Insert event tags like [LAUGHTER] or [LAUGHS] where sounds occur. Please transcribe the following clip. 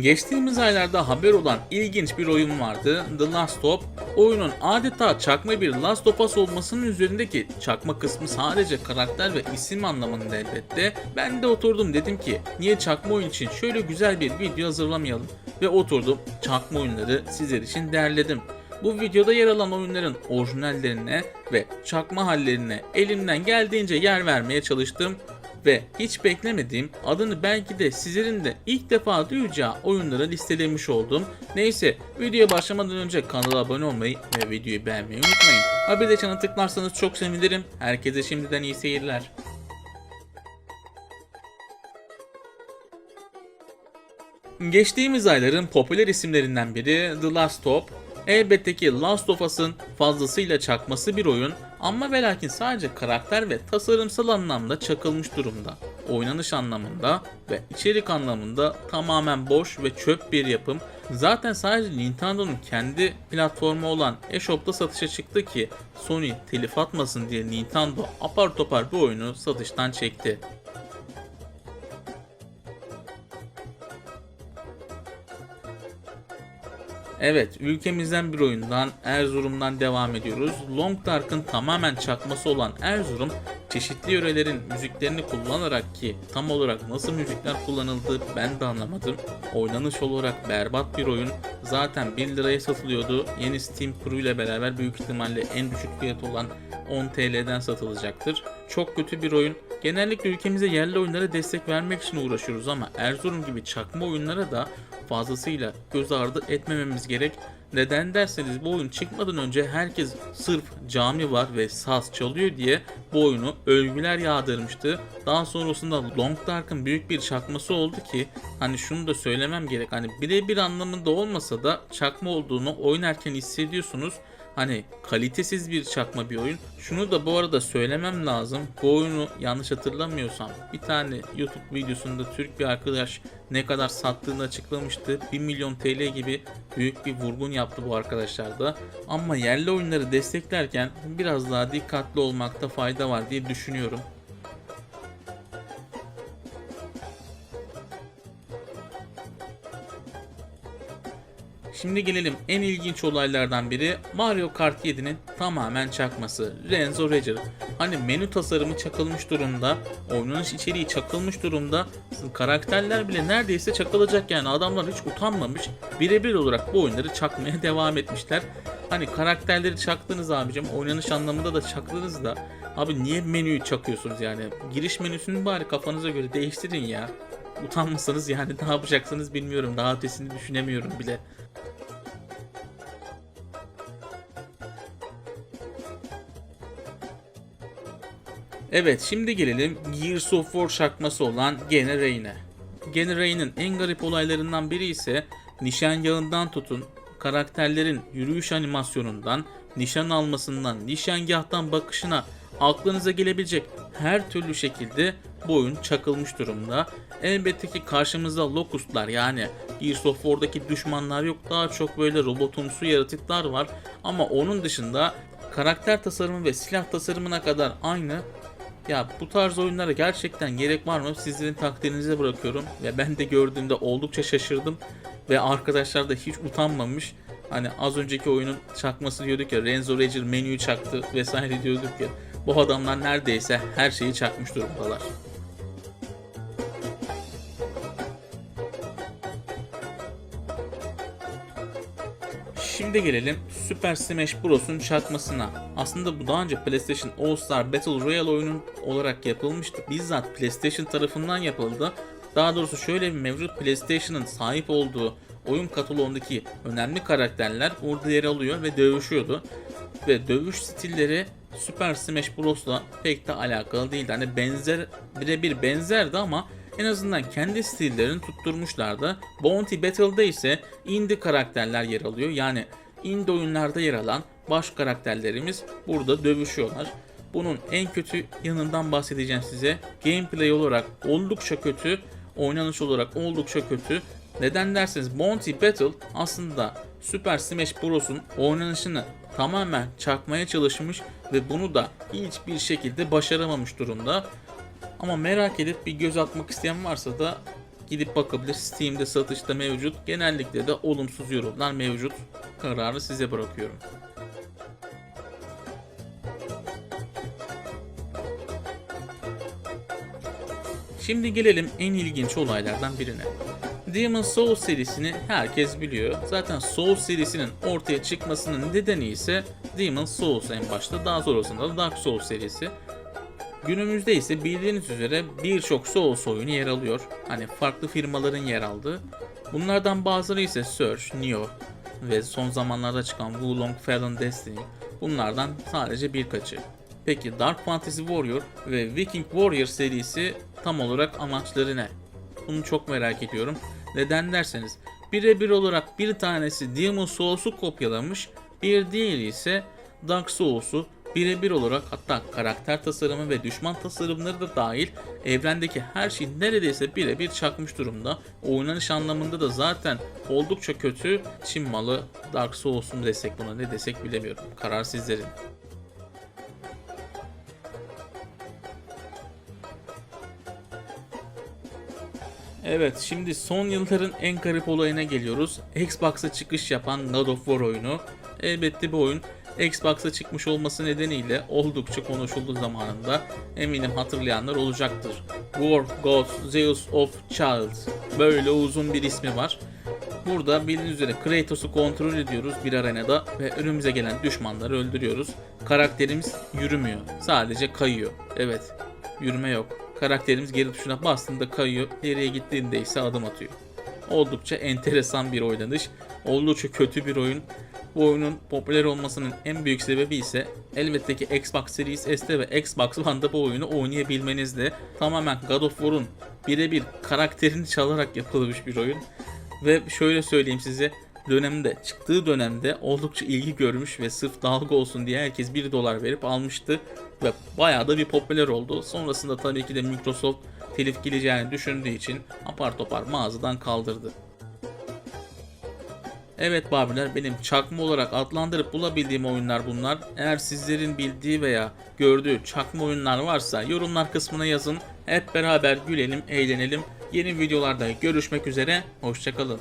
Geçtiğimiz aylarda haber olan ilginç bir oyun vardı. The Last Stop. Oyunun adeta çakma bir Last of Us olmasının üzerindeki çakma kısmı sadece karakter ve isim anlamında elbette. Ben de oturdum dedim ki niye çakma oyun için şöyle güzel bir video hazırlamayalım. Ve oturdum çakma oyunları sizler için derledim. Bu videoda yer alan oyunların orijinallerine ve çakma hallerine elimden geldiğince yer vermeye çalıştım ve hiç beklemediğim adını belki de sizlerin de ilk defa duyacağı oyunları listelemiş oldum. Neyse videoya başlamadan önce kanala abone olmayı ve videoyu beğenmeyi unutmayın. Ha bir de çana tıklarsanız çok sevinirim. Herkese şimdiden iyi seyirler. Geçtiğimiz ayların popüler isimlerinden biri The Last Stop. Elbette ki Last of Us'ın fazlasıyla çakması bir oyun ama ve lakin sadece karakter ve tasarımsal anlamda çakılmış durumda. Oynanış anlamında ve içerik anlamında tamamen boş ve çöp bir yapım. Zaten sadece Nintendo'nun kendi platformu olan eShop'ta satışa çıktı ki Sony telif atmasın diye Nintendo apar topar bu oyunu satıştan çekti. Evet, ülkemizden bir oyundan Erzurum'dan devam ediyoruz. Long Dark'ın tamamen çakması olan Erzurum, çeşitli yörelerin müziklerini kullanarak ki tam olarak nasıl müzikler kullanıldığı ben de anlamadım. Oynanış olarak berbat bir oyun. Zaten 1 liraya satılıyordu. Yeni Steam kuru ile beraber büyük ihtimalle en düşük fiyat olan 10 TL'den satılacaktır. Çok kötü bir oyun. Genellikle ülkemize yerli oyunlara destek vermek için uğraşıyoruz ama Erzurum gibi çakma oyunlara da fazlasıyla göz ardı etmememiz gerek. Neden derseniz bu oyun çıkmadan önce herkes sırf cami var ve saz çalıyor diye bu oyunu övgüler yağdırmıştı. Daha sonrasında Long Dark'ın büyük bir çakması oldu ki hani şunu da söylemem gerek. Hani birebir anlamında olmasa da çakma olduğunu oynarken hissediyorsunuz. Hani kalitesiz bir çakma bir oyun. Şunu da bu arada söylemem lazım. Bu oyunu yanlış hatırlamıyorsam bir tane YouTube videosunda Türk bir arkadaş ne kadar sattığını açıklamıştı. 1 milyon TL gibi büyük bir vurgun yaptı bu arkadaşlar da. Ama yerli oyunları desteklerken biraz daha dikkatli olmakta fayda var diye düşünüyorum. Şimdi gelelim en ilginç olaylardan biri Mario Kart 7'nin tamamen çakması. Renzo Rager. Hani menü tasarımı çakılmış durumda, oynanış içeriği çakılmış durumda, karakterler bile neredeyse çakılacak yani adamlar hiç utanmamış. Birebir olarak bu oyunları çakmaya [LAUGHS] devam etmişler. Hani karakterleri çaktınız abicim, oynanış anlamında da çaktınız da abi niye menüyü çakıyorsunuz yani? Giriş menüsünü bari kafanıza göre değiştirin ya. Utanmasanız yani [LAUGHS] ne yapacaksınız bilmiyorum. Daha ötesini düşünemiyorum bile. Evet şimdi gelelim Gears of War çakması olan Gene Ray'ne. Gene Ray'nin en garip olaylarından biri ise nişan yağından tutun, karakterlerin yürüyüş animasyonundan, nişan almasından, nişangahtan bakışına aklınıza gelebilecek her türlü şekilde bu oyun çakılmış durumda. Elbette ki karşımızda Locust'lar yani Gears of War'daki düşmanlar yok daha çok böyle robotumsu yaratıklar var ama onun dışında karakter tasarımı ve silah tasarımına kadar aynı ya bu tarz oyunlara gerçekten gerek var mı? Sizlerin takdirinize bırakıyorum. Ve ben de gördüğümde oldukça şaşırdım. Ve arkadaşlar da hiç utanmamış. Hani az önceki oyunun çakması diyorduk ya Renzo Rager menüyü çaktı vesaire diyorduk ya. Bu adamlar neredeyse her şeyi çakmış durumdalar. Şimdi gelelim Super Smash Bros'un çakmasına. Aslında bu daha önce PlayStation All Star Battle Royale oyunun olarak yapılmıştı. Bizzat PlayStation tarafından yapıldı. Daha doğrusu şöyle bir mevcut PlayStation'ın sahip olduğu oyun kataloğundaki önemli karakterler orada yer alıyor ve dövüşüyordu. Ve dövüş stilleri Super Smash Bros'la pek de alakalı değildi. Hani benzer birebir benzerdi ama en azından kendi stillerini tutturmuşlardı. Bounty Battle'da ise indie karakterler yer alıyor. Yani indie oyunlarda yer alan baş karakterlerimiz burada dövüşüyorlar. Bunun en kötü yanından bahsedeceğim size. Gameplay olarak oldukça kötü, oynanış olarak oldukça kötü. Neden derseniz Bounty Battle aslında Super Smash Bros'un oynanışını tamamen çakmaya çalışmış ve bunu da hiçbir şekilde başaramamış durumda. Ama merak edip bir göz atmak isteyen varsa da gidip bakabilir. Steam'de satışta mevcut. Genellikle de olumsuz yorumlar mevcut. Kararı size bırakıyorum. Şimdi gelelim en ilginç olaylardan birine. Demon Souls serisini herkes biliyor. Zaten Souls serisinin ortaya çıkmasının nedeni ise Demon Souls en başta daha sonrasında da Dark Souls serisi. Günümüzde ise bildiğiniz üzere birçok Souls oyunu yer alıyor. Hani farklı firmaların yer aldığı. Bunlardan bazıları ise Surge, Nioh ve son zamanlarda çıkan Wulong Fallen Destiny. Bunlardan sadece birkaçı. Peki Dark Fantasy Warrior ve Viking Warrior serisi tam olarak amaçları ne? Bunu çok merak ediyorum. Neden derseniz birebir olarak bir tanesi Demon Souls'u kopyalamış, bir diğeri ise Dark Souls'u birebir olarak hatta karakter tasarımı ve düşman tasarımları da dahil evrendeki her şey neredeyse birebir çakmış durumda. Oynanış anlamında da zaten oldukça kötü. Çin malı Dark Souls desek buna ne desek bilemiyorum. Karar sizlerin. Evet şimdi son yılların en garip olayına geliyoruz. Xbox'a çıkış yapan God of War oyunu. Elbette bu oyun Xbox'a çıkmış olması nedeniyle oldukça konuşuldu zamanında. Eminim hatırlayanlar olacaktır. War Gods Zeus of Child. Böyle uzun bir ismi var. Burada bildiğiniz üzere Kratos'u kontrol ediyoruz bir arenada ve önümüze gelen düşmanları öldürüyoruz. Karakterimiz yürümüyor. Sadece kayıyor. Evet, yürüme yok. Karakterimiz geri tuşuna bastığında kayıyor. İleriye gittiğinde ise adım atıyor. Oldukça enteresan bir oynanış. Oldukça kötü bir oyun. Bu oyunun popüler olmasının en büyük sebebi ise elbette ki Xbox Series S'te ve Xbox One'da bu oyunu oynayabilmenizde tamamen God of War'un birebir karakterini çalarak yapılmış bir oyun. Ve şöyle söyleyeyim size dönemde çıktığı dönemde oldukça ilgi görmüş ve sırf dalga olsun diye herkes 1 dolar verip almıştı ve bayağı da bir popüler oldu. Sonrasında tabii ki de Microsoft telif geleceğini düşündüğü için apar topar mağazadan kaldırdı. Evet Babiler benim çakma olarak adlandırıp bulabildiğim oyunlar bunlar. Eğer sizlerin bildiği veya gördüğü çakma oyunlar varsa yorumlar kısmına yazın. Hep beraber gülelim, eğlenelim. Yeni videolarda görüşmek üzere. Hoşçakalın.